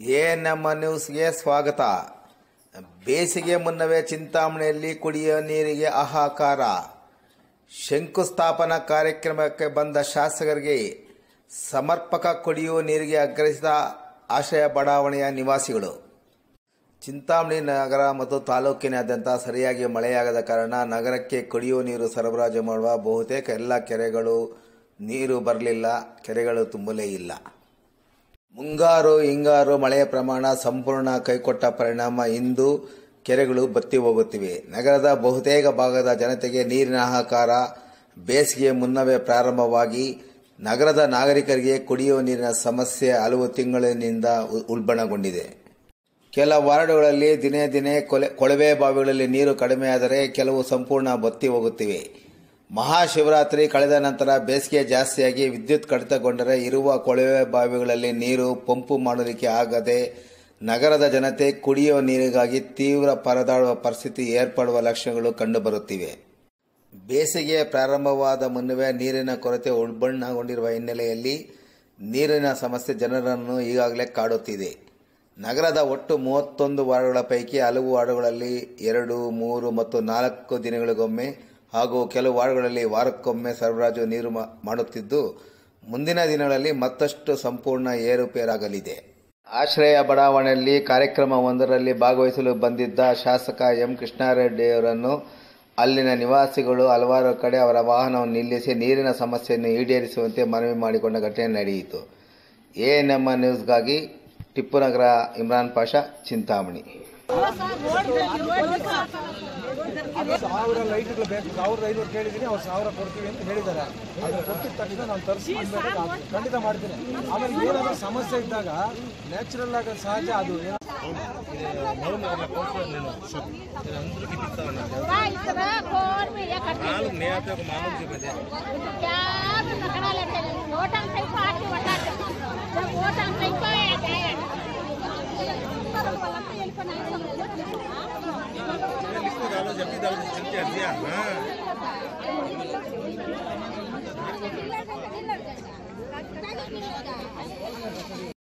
A ನಮ್ಮ ನ್ಯೂಸ್ಗೆ ಸ್ವಾಗತ. ಬೇಸಿಗೆ ಮುನ್ನವೇ ಚಿಂತಾಮಣಿಯಲ್ಲಿ ಕುಡಿಯುವ ನೀರಿಗೆ ಹಾಹಾಕಾರ ಶಂಕುಸ್ಥಾಪನಾ ಕಾರ್ಯಕ್ರಮಕ್ಕೆ ಬಂದ ಶಾಸಕರಿಗೆ ಸಮರ್ಪಕ ಕುಡಿಯುವ ನೀರಿಗೆ ಆಗ್ರಹಿಸಿದ ಆಶಯ ಬಡಾವಣೆಯ ನಿವಾಸಿಗಳು. ಚಿಂತಾಮಣಿ ನಗರ ಮತ್ತು ತಾಲೂಕಿನಾದ್ಯಂತ ಸರಿಯಾಗಿ ಮಳೆಯಾಗದ ಕಾರಣ ನಗರಕ್ಕೆ ಕುಡಿಯುವ ನೀರು ಸರಬರಾಜು ಮಾಡುವ ಬಹುತೇಕ ಎಲ್ಲ ಕೆರೆಗಳು ನೀರು ಬರಲಿಲ್ಲ, ಕೆರೆಗಳು ತುಂಬಲೇ ಇಲ್ಲ. ಮುಂಗಾರು, ಹಿಂಗಾರು ಮಳೆಯ ಪ್ರಮಾಣ ಸಂಪೂರ್ಣ ಕೈಕೊಟ್ಟ ಪರಿಣಾಮ ಇಂದು ಕೆರೆಗಳು ಬತ್ತಿ ಹೋಗುತ್ತಿವೆ. ನಗರದ ಬಹುತೇಕ ಭಾಗದ ಜನತೆಗೆ ನೀರಿನ ಹಾಹಾಕಾರ ಬೇಸಿಗೆ ಮುನ್ನವೇ ಪ್ರಾರಂಭವಾಗಿ ನಗರದ ನಾಗರಿಕರಿಗೆ ಕುಡಿಯುವ ನೀರಿನ ಸಮಸ್ಯೆ ಹಲವು ತಿಂಗಳಿನಿಂದ ಉಲ್ಬಣಗೊಂಡಿದೆ. ಕೆಲ ವಾರ್ಡ್ಗಳಲ್ಲಿ ದಿನೇ ದಿನೇ ಕೊಳವೆ ಬಾವಿಗಳಲ್ಲಿ ನೀರು ಕಡಿಮೆಯಾದರೆ ಕೆಲವು ಸಂಪೂರ್ಣ ಬತ್ತಿ ಹೋಗುತ್ತಿವೆ. ಮಹಾಶಿವರಾತ್ರಿ ಕಳೆದ ನಂತರ ಬೇಸಿಗೆ ಜಾಸ್ತಿಯಾಗಿ ವಿದ್ಯುತ್ ಕಡಿತಗೊಂಡರೆ ಇರುವ ಕೊಳವೆ ಬಾವಿಗಳಲ್ಲಿ ನೀರು ಪಂಪು ಮಾಡಲಿಕ್ಕೆ ಆಗದೆ ನಗರದ ಜನತೆ ಕುಡಿಯುವ ನೀರಿಗಾಗಿ ತೀವ್ರ ಪರದಾಡುವ ಪರಿಸ್ಥಿತಿ ಏರ್ಪಡುವ ಲಕ್ಷಣಗಳು ಕಂಡುಬರುತ್ತಿವೆ. ಬೇಸಿಗೆ ಪ್ರಾರಂಭವಾದ ಮುನ್ನವೇ ನೀರಿನ ಕೊರತೆ ಉಲ್ಬಣಗೊಂಡಿರುವ ಹಿನ್ನೆಲೆಯಲ್ಲಿ ನೀರಿನ ಸಮಸ್ಯೆ ಜನರನ್ನು ಈಗಾಗಲೇ ಕಾಡುತ್ತಿದೆ. ನಗರದ ಒಟ್ಟು ಮೂವತ್ತೊಂದು ವಾರ್ಡ್ಗಳ ಪೈಕಿ ಹಲವು ವಾರ್ಡ್ಗಳಲ್ಲಿ ಎರಡು, ಮೂರು ಮತ್ತು ನಾಲ್ಕು ದಿನಗಳಿಗೊಮ್ಮೆ ಹಾಗೂ ಕೆಲವು ವಾರ್ಡ್ಗಳಲ್ಲಿ ವಾರಕ್ಕೊಮ್ಮೆ ಸರಬರಾಜು ನೀರು ಮಾಡುತ್ತಿದ್ದು, ಮುಂದಿನ ದಿನಗಳಲ್ಲಿ ಮತ್ತಷ್ಟು ಸಂಪೂರ್ಣ ಏರುಪೇರಾಗಲಿದೆ. ಆಶ್ರಯ ಬಡಾವಣೆಯಲ್ಲಿ ಕಾರ್ಯಕ್ರಮವೊಂದರಲ್ಲಿ ಭಾಗವಹಿಸಲು ಬಂದಿದ್ದ ಶಾಸಕ ಎಂ. ಕೃಷ್ಣಾರೆಡ್ಡಿಯವರನ್ನು ಅಲ್ಲಿನ ನಿವಾಸಿಗಳು ಹಲವಾರು ಕಡೆ ಅವರ ವಾಹನವನ್ನು ನಿಲ್ಲಿಸಿ ನೀರಿನ ಸಮಸ್ಯೆಯನ್ನು ಈಡೇರಿಸುವಂತೆ ಮನವಿ ಮಾಡಿಕೊಂಡ ಘಟನೆ ನಡೆಯಿತು. ಎಎನ್ಎಂ ನ್ಯೂಸ್ಗಾಗಿ ಟಿಪ್ಪು ನಗರ ಇಮ್ರಾನ್ ಪಾಷಾ ಚಿಂತಾಮಣಿ. ಸಾವಿರ ಲೈಟ್ಗಳು ಬೇಕು. ಸಾವಿರದ ಐನೂರು ಕೇಳಿದ್ದೀನಿ ಅವ್ರು ಸಾವಿರ ಕೊಡ್ತೀವಿ ಅಂತ ಹೇಳಿದ್ದಾರೆ. ಅದನ್ನ ಕೊಟ್ಟಿದ ತಕ್ಷಣ ನಾನು ತರಿಸಿ ಖಂಡಿತ ಮಾಡ್ತೀನಿ. ಆಮೇಲೆ ಏನಾದರೂ ಸಮಸ್ಯೆ ಇದ್ದಾಗ ನ್ಯಾಚುರಲ್ ಆಗಿ ಸಹಜ ಅದು ಏನೋ jadi dalam kerja dia.